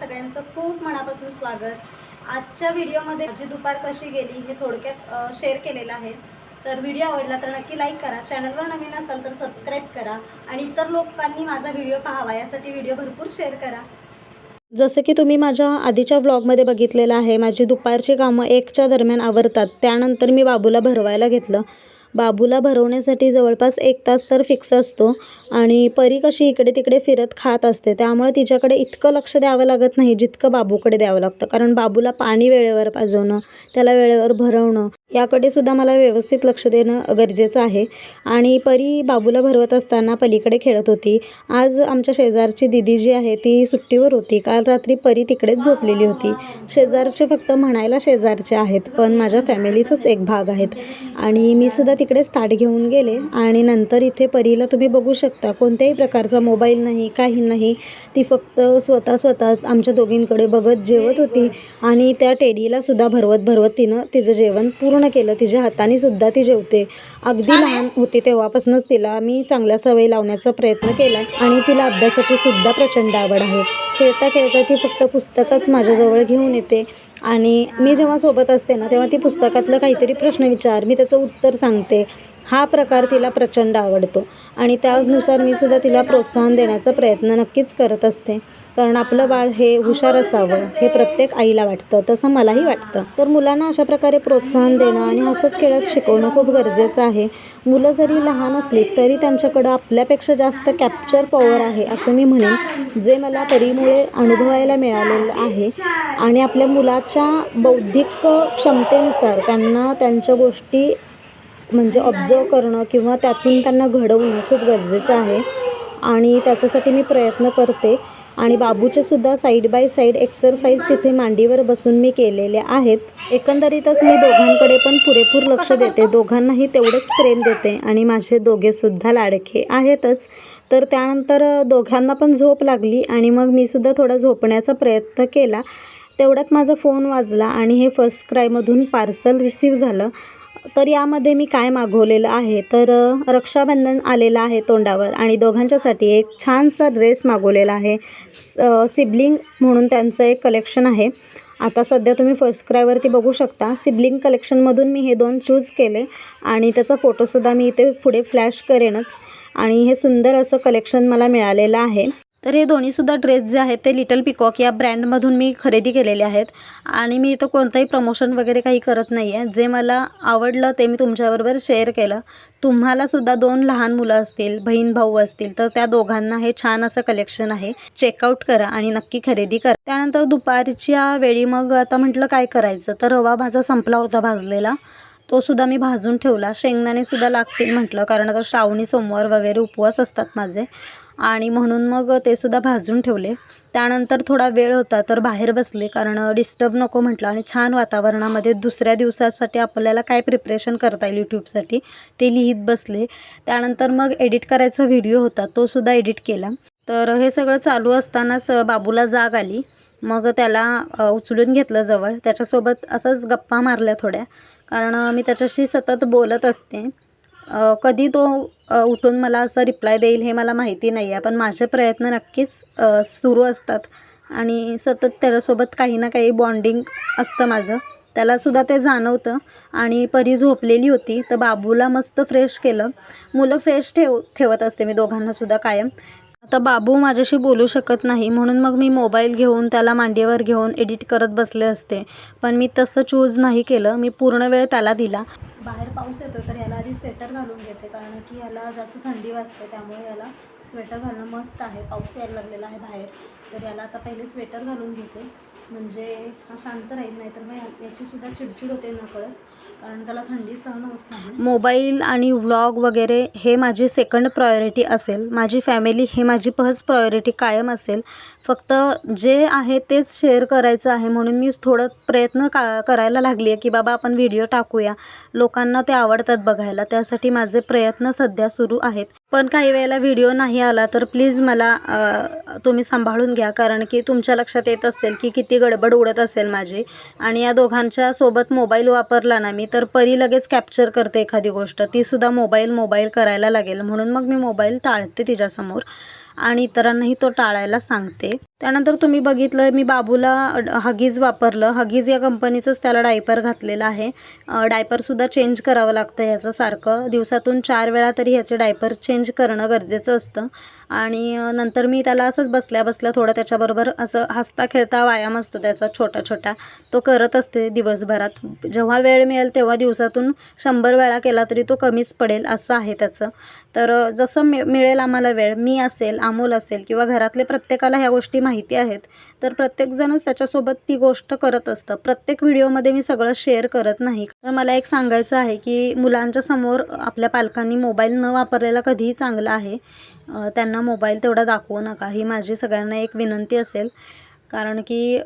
सगळ्यांचं खूप मनापासून स्वागत. आजच्या व्हिडिओमध्ये माझी दुपार कशी गेली हे थोडक्यात शेअर केलेलं आहे. तर व्हिडिओ आवडला तर नक्की लाईक करा. चॅनलवर नवीन असाल तर सबस्क्राईब करा आणि इतर लोकांनी माझा व्हिडिओ पाहावा यासाठी व्हिडिओ भरपूर शेअर करा. जसं की तुम्ही माझ्या आधीच्या व्लॉगमध्ये बघितलेलं आहे माझी दुपारची कामं एकच्या दरम्यान आवरतात. त्यानंतर मी बाबूला भरवायला घेतलं. बाबूला भरवण्यासाठी जवळपास एक तास तर फिक्स असतो आणि परी कशी इकडे तिकडे फिरत खात असते त्यामुळे तिच्याकडे इतकं लक्ष द्यावं लागत नाही जितकं बाबूकडे द्यावं लागतं. कारण बाबूला पाणी वेळेवर पाजवणं त्याला वेळेवर भरवणं याकडे सुद्धा मला व्यवस्थित लक्ष देणं गरजेचं आहे. आणि परी बाबूला भरवत असताना पलीकडे खेळत होती. आज आमच्या शेजारची दिदी जी आहे ती सुट्टीवर होती. काल रात्री परी तिकडेच झोपलेली होती. शेजारचे फक्त म्हणायला शेजारचे आहेत पण माझ्या फॅमिलीचाच एक भाग आहेत. आणि मी सुद्धा तिकडेच ताट घेऊन गेले. आणि नंतर इथे परीला तुम्ही बघू शकता कोणत्याही प्रकारचा मोबाईल नाही काही नाही. ती फक्त स्वतः स्वतःच आमच्या दोघींकडे बघत जेवत होती. आणि त्या टेडीला सुद्धा भरवत भरवत तिनं तिचं जेवण पूर्ण केलं. तिच्या हाताने सुद्धा ती जेवते. अगदी लहान होती तेव्हापासूनच तिला मी चांगल्या सवयी लावण्याचा प्रयत्न केला आणि तिला अभ्यासाची सुद्धा प्रचंड आवड आहे. खेळता खेळता ती फक्त पुस्तकच माझ्याजवळ घेऊन येते आणि मी जेव्हा सोबत असते ना तेव्हा ती पुस्तकातलं काहीतरी प्रश्न विचार मी त्याचं उत्तर सांगते. हा प्रकार तिला प्रचंड आवडतो. आणि त्यानुसार मी सुद्धा तिला प्रोत्साहन देण्याचा प्रयत्न नक्कीच करत असते. कारण आपलं बाळ हे हुशार असावं हे प्रत्येक आईला वाटतं तसं मलाही वाटतं. तर मुलांना अशा प्रकारे प्रोत्साहन देणं आणि हसत खेळत शिकवणं खूप गरजेचं आहे. मुलं जरी लहान असली तरी त्यांच्याकडं आपल्यापेक्षा जास्त कॅप्चर पॉवर आहे असं मी म्हणेन. जे मला परीमुळे अनुभवायला मिळालेलं आहे. आणि आपल्या मुलाच्या बौद्धिक क्षमतेनुसार त्यांना त्यांच्या गोष्टी म्हणजे ऑब्झर्व करणं किंवा त्यातून त्यांना घडवणं खूप गरजेचं आहे. आणि त्याच्यासाठी मी प्रयत्न करते. आणि बाबूचेसुद्धा साईड बाय साईड एक्सरसाइज तिथे मांडीवर बसून मी केलेल्या आहेत. एकंदरीतच मी दोघांकडे पण पुरेपूर लक्ष देते. दोघांनाही तेवढेच प्रेम देते. आणि माझे दोघेसुद्धा लाडके आहेतच. तर त्यानंतर दोघांना पण झोप लागली आणि मग मीसुद्धा थोडा झोपण्याचा प्रयत्न केला. तेवढ्यात माझा फोन वाजला आणि हे फर्स्ट क्रायमधून पार्सल रिसीव झालं. तर यामध्ये मी काय मागवलेलं आहे? तर रक्षाबंधन आलेलं आहे तोंडावर आणि दोघांच्यासाठी एक छानसा ड्रेस मागवलेला आहे. सिबलिंग म्हणून त्यांचं एक कलेक्शन आहे. आता सध्या तुम्ही फर्स्ट क्रायवरती बघू शकता. सिबलिंग कलेक्शनमधून मी हे दोन चूज केले आणि त्याचा फोटोसुद्धा मी इथे पुढे फ्लॅश करेनच. आणि हे सुंदर असं कलेक्शन मला मिळालेलं आहे. तर हे दोन्हीसुद्धा ड्रेस जे आहेत ते लिटल पिकॉक या ब्रँडमधून मी खरेदी केलेले आहेत. आणि मी इथं कोणतंही प्रमोशन वगैरे काही करत नाही आहे जे मला आवडलं ते मी तुमच्याबरोबर शेअर केलं. तुम्हालासुद्धा दोन लहान मुलं असतील बहीण भाऊ असतील तर त्या दोघांना हे छान असं कलेक्शन आहे. चेकआउट करा आणि नक्की खरेदी करा. त्यानंतर दुपारच्या वेळी मग आता म्हटलं काय करायचं? तर रवा भाजा संपला होता भाजलेला. तो सुद्धा मी भाजून ठेवला. शेंगदाणेसुद्धा लागतील म्हटलं कारण आता श्रावणी सोमवार वगैरे उपवास असतात माझे. आणि म्हणून मग ते सुद्धा भाजून ठेवले. त्यानंतर थोडा वेळ होता तर बाहेर बसले कारण डिस्टर्ब नको म्हटलं आणि छान वातावरणामध्ये दुसऱ्या दिवसासाठी आपल्याला काय प्रिपरेशन करता येईल यूट्यूबसाठी ते लिहित बसले. त्यानंतर मग एडिट करायचा व्हिडिओ होता तो सुद्धा एडिट केला. तर हे सगळं चालू असतानाच बाबूला जाग आली. मग त्याला उचलून घेतलं जवळ. त्याच्यासोबत असंच गप्पा मारल्या थोड्या. कारण मी त्याच्याशी सतत बोलत असते. कधी तो उठून मला असं रिप्लाय देईल हे मला माहिती नाही आहे पण माझे प्रयत्न नक्कीच सुरू असतात. आणि सतत त्याच्यासोबत काही ना काही बॉन्डिंग असतं माझं. त्यालासुद्धा ते जाणवतं. आणि परी झोपलेली होती तर बाबूला मस्त फ्रेश केलं. मुलं फ्रेश ठेव ठेवत असते मी दोघांनासुद्धा कायम. आता बाबू माझ्याशी बोलू शकत नाही म्हणून मग मी मोबाईल घेऊन त्याला मांडीवर घेऊन एडिट करत बसले असते. पण मी तसं चूज नाही केलं मी पूर्ण वेळ त्याला दिला. बाहेर पाऊस येतो तर याला आधी स्वेटर घालून घेते कारण की याला जास्त थंडी वाजते त्यामुळे याला स्वेटर घालणं मस्त आहे. पाऊस यायला लागलेला आहे बाहेर तर याला आता पहिले स्वेटर घालून घेते. म्हणजे हा शांत राहील नाही तर मग याची सुद्धा चिडचिड होते नकळत कारण त्याला थंडी सहन होत नाही. मोबाईल आणि व्लॉग वगैरे हे माझी सेकंड प्रायोरिटी असेल. माझी फॅमिली हे माझी फर्स्ट प्रायोरिटी कायम असेल. फक्त जे आहे तेच शेअर करायचं आहे. म्हणून मी थोडं प्रयत्न का करायला लागली आहे की बाबा आपण व्हिडिओ टाकूया. लोकांना ते आवडतात बघायला. त्यासाठी माझे प्रयत्न सध्या सुरू आहेत. पण काही वेळेला व्हिडिओ नाही आला तर प्लीज मला तुम्ही सांभाळून घ्या. कारण की तुमच्या लक्षात येत असेल की किती गडबड उडत असेल माझी. आणि या दोघांच्या सोबत मोबाईल वापरला ना मी तर परी लगेच कॅप्चर करते एखादी गोष्ट. तीसुद्धा मोबाईल मोबाईल करायला लागेल. म्हणून मग मी मोबाईल टाळते तिच्यासमोर. आणि इतरांनाही तो टाळायला सांगते. त्यानंतर तुम्ही बघितलं मी बाबूला हगीज वापरलं. हगीज या कंपनीचंच त्याला डायपर घातलेलं आहे. डायपरसुद्धा चेंज करावं लागतं ह्याचं सारखं. दिवसातून चार वेळा तरी ह्याचे डायपर चेंज करणं गरजेचं असतं. आणि नंतर मी त्याला असंच बसल्या बसल्या थोडं त्याच्याबरोबर असं हसता खेळता व्यायाम असतो त्याचा छोटा छोटा. तो करत असते दिवसभरात. जेव्हा वेळ मिळेल तेव्हा दिवसातून शंभर वेळा केला तरी तो कमीच पडेल असं आहे त्याचं. तर जसं मिळेल आम्हाला वेळ मी असेल अमोल असेल किंवा घरातले प्रत्येकाला ह्या गोष्टी माहिती आहेत तर प्रत्येकजणच त्याच्यासोबत ती गोष्ट करत असतं. प्रत्येक व्हिडिओमध्ये मी सगळं शेअर करत नाही. तर मला एक सांगायचं आहे की मुलांच्या समोर आपल्या पालकांनी मोबाईल न वापरलेला कधीही चांगला आहे. त्यांना मोबाईल तेवढा दाखवू नका. ही माझी सगळ्यांना एक विनंती असेल. कारण की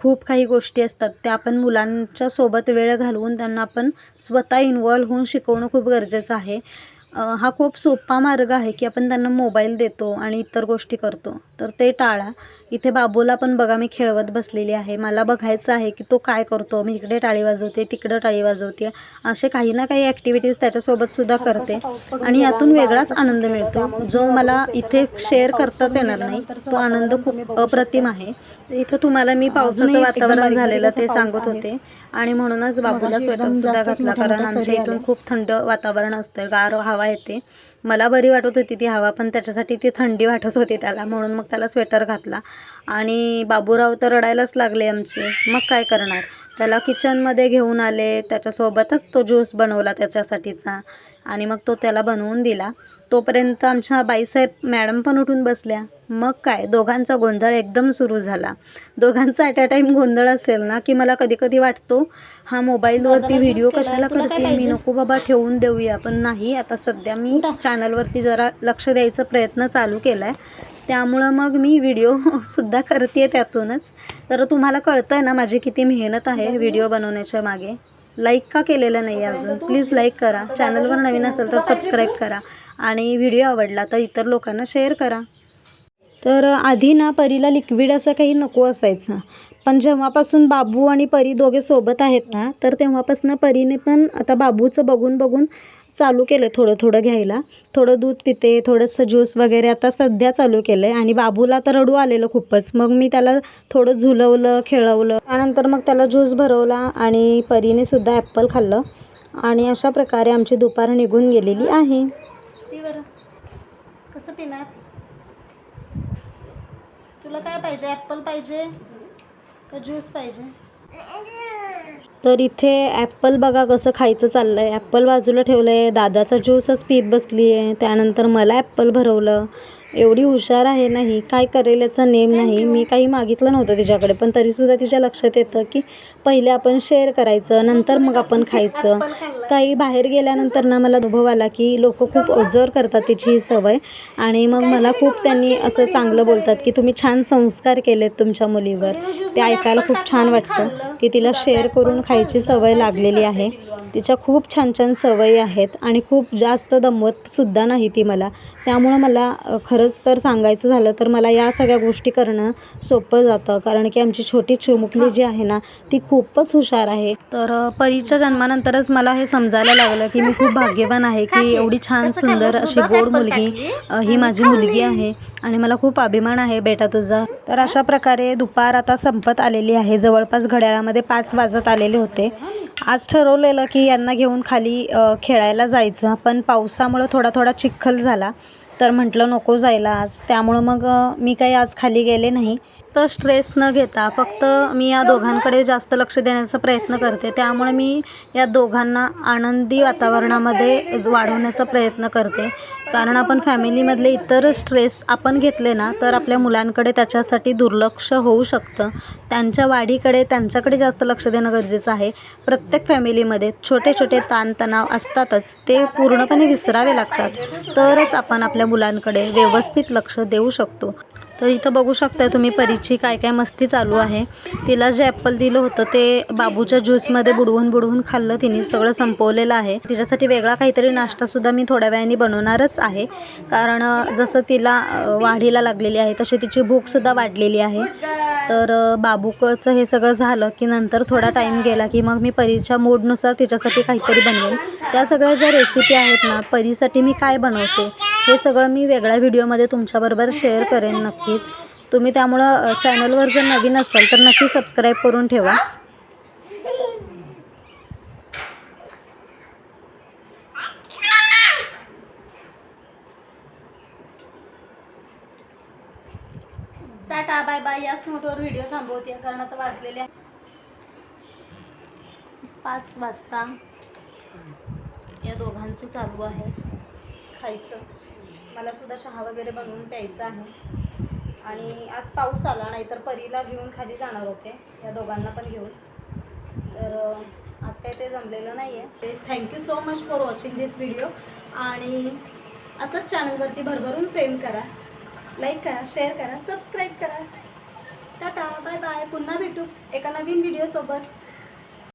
खूप काही गोष्टी असतात. त्या आपण मुलांच्या सोबत वेळ घालवून त्यांना आपण स्वतः इन्वॉल्व्ह होऊन शिकवणं खूप गरजेचं आहे. हा खूप सोपा मार्ग आहे की आपण त्यांना मोबाईल देतो आणि इतर गोष्टी करतो. तर ते टाळा. इथे बाबूला पण बघा मी खेळवत बसलेली आहे. मला बघायचं आहे की तो काय करतो. मी इकडे टाळी वाजवते तिकडं टाळी वाजवते. असे काही ना काही ॲक्टिव्हिटीज त्याच्यासोबत सुद्धा करते. आणि यातून वेगळाच आनंद मिळतो. जो मला इथे शेअर करताच येणार नाही. तो आनंद खूप अप्रतिम आहे. इथं तुम्हाला मी पावसाचं वातावरण झालेलं ते सांगत होते. आणि म्हणूनच बाबूला स्वेटर सुद्धा घातला. कारण आमच्या इथून खूप थंड वातावरण असतं गार हवा येते. मला बरी वाटत होती ती हवा पण त्याच्यासाठी ती थंडी वाटत होती त्याला. म्हणून मग त्याला स्वेटर घातला. आणि बाबूराव तर रडायलाच लागले आमचे. मग काय करणार? त्याला किचनमध्ये घेऊन आले. त्याच्यासोबतच तो ज्यूस बनवला त्याच्यासाठीचा. आणि मग तो त्याला बनवून दिला. तोपर्यंत आमच्या बाईसाहेब मॅडम पण उठून बसल्या. मग काय दोघांचा गोंधळ एकदम सुरू झाला. दोघांचा ॲट अ टाईम गोंधळ असेल ना की मला कधी कधी वाटतो हा मोबाईलवरती व्हिडिओ कशाला करते? मी नको बाबा ठेवून देऊया. पण नाही आता सध्या मी चॅनलवरती जरा लक्ष द्यायचा प्रयत्न चालू केला आहे त्यामुळं मग मी व्हिडिओ सुद्धा करते त्यातूनच. तर तुम्हाला कळतं आहे ना माझी किती मेहनत आहे व्हिडिओ बनवण्याच्या मागे. लाईक का केलेलं नाही आहे अजून? प्लीज लाईक करा. चॅनलवर नवीन असेल तर सबस्क्राईब करा. आणि व्हिडिओ आवडला तर इतर लोकांना शेअर करा. तर आधी ना परीला लिक्विड असं काही नको असायचं. पण जेव्हापासून बाबू आणि परी दोघे सोबत आहेत ना तर तेव्हापासून परीने पण आता बाबूचं बघून बघून चालू केलं थोडं थोडं घ्यायला. थोडं दूध पिते थोडंसं ज्यूस वगैरे आता सध्या चालू केलं आहे आणि बाबूला तर रडू आलेलं खूपच. मग मी त्याला थोडं झुलवलं खेळवलं. त्यानंतर मग त्याला ज्यूस भरवला आणि परीने सुद्धा ॲप्पल खाल्लं. आणि अशा प्रकारे आमची दुपार निघून गेलेली आहे. कसं पिणार? तुला काय पाहिजे? ॲप्पल पाहिजे का ज्यूस पाहिजे? तर इथे ॲप्पल बघा कसं खायचं चाललं आहे ॲप्पल बाजूला ठेवलं आहे दादाचा ज्यूसच पीत बसली आहे त्यानंतर मला ॲप्पल भरवलं. एवढी हुशार आहे नाही काय करेल याचा नेम नाही. मी काही मागितलं नव्हतं तिच्याकडे पण तरीसुद्धा तिच्या लक्षात येतं की पहिले आपण शेअर करायचं नंतर मग आपण खायचं. काही बाहेर गेल्यानंतर ना मला अनुभव आला की लोक खूप ओझर करतात तिची ही सवय. आणि मग मला खूप त्यांनी असं चांगलं बोलतात की तुम्ही छान संस्कार केलेत तुमच्या मुलीवर. ते ऐकायला खूप छान वाटतं की तिला शेअर करून खायची सवय लागलेली आहे. तिच्या खूप छान छान सवयी आहेत आणि खूप जास्त दमवतसुद्धा नाही ती मला. त्यामुळं मला अ, खरंच तर सांगायचं झालं तर मला या सगळ्या गोष्टी करणं सोपं जातं. कारण की आमची छोटी चिमुकली जी आहे ना ती खूपच हुशार आहे. तर परीच्या जन्मानंतरच मला हे समजायला लागलं की मी खूप भाग्यवान आहे की एवढी छान सुंदर अशी गोड मुलगी ही माझी मुलगी आहे आणि मला खूप अभिमान आहे बेटा तुझा तर अशा प्रकारे दुपार आता संपत आलेली आहे. जवळपास घड्याळामध्ये पाच वाजत आलेले होते. आज ठरवलेलं की यांना घेऊन खाली खेळायला जायचं. पण पावसामुळं थोडा थोडा चिखल झाला. तर म्हटलं नको जायला आज. त्यामुळं मग मी काही आज खाली गेले नाही. तर स्ट्रेस न घेता फक्त मी या दोघांकडे जास्त लक्ष देण्याचा प्रयत्न करते. त्यामुळे मी या दोघांना आनंदी वातावरणामध्ये वाढवण्याचा प्रयत्न करते. कारण आपण फॅमिलीमधले इतर स्ट्रेस आपण घेतले ना तर आपल्या मुलांकडे त्याच्यासाठी दुर्लक्ष होऊ शकतं. त्यांच्या वाढीकडे त्यांच्याकडे जास्त लक्ष देणं गरजेचं आहे. प्रत्येक फॅमिलीमध्ये छोटे छोटे ताणतणाव असतातच ते पूर्णपणे विसरावे लागतात. तरच आपण आपल्या मुलांकडे व्यवस्थित लक्ष देऊ शकतो. तर इथं बघू शकता तुम्ही परीची काय काय मस्ती चालू आहे. तिला जे ॲपल दिलं होतं ते बाबूच्या ज्यूसमध्ये बुडवून बुडवून खाल्लं तिने सगळं संपवलेलं आहे. तिच्यासाठी वेगळा काहीतरी नाश्तासुद्धा मी थोड्या वेळाने बनवणारच आहे. कारण जसं तिला वाढीला लागलेली आहे तशी तिची भूकसुद्धा वाढलेली आहे. तर बाबूकचं हे सगळं झालं की नंतर थोडा टाईम गेला की मग मी परीच्या मूडनुसार तिच्यासाठी काहीतरी बनवेन. त्या सगळ्या ज्या रेसिपी आहेत ना परीसाठी मी काय बनवते? हे सगळं मी वेगळ्या व्हिडिओमध्ये तुमच्याबरोबर शेअर करेन नक्कीच. तुम्ही त्यामुळं चॅनलवर जर नवीन असाल तर नक्की सबस्क्राईब करून ठेवा. टाटा बाय बाय याच नोटवर व्हिडिओ थांबवते कारण आता वाजलेले आहे. पाच वाजता. या दोघांचं चालू आहे खायचं. मला सुद्धा चहा वगैरे बनवून प्यायचा आहे. आणि आज पाऊस आला नाहीतर परीला घेऊन खाली जाणार होते. या दोघांना पण घेऊन. तर आज काही ते जमलेलं नाही आहे ते thank you so much for watching this video आणि असंच चॅनलवरती भरभरून प्रेम करा. लाईक करा शेअर करा सबस्क्राईब करा. टाटा बाय बाय पुन्हा भेटू एका नवीन व्हिडिओसोबत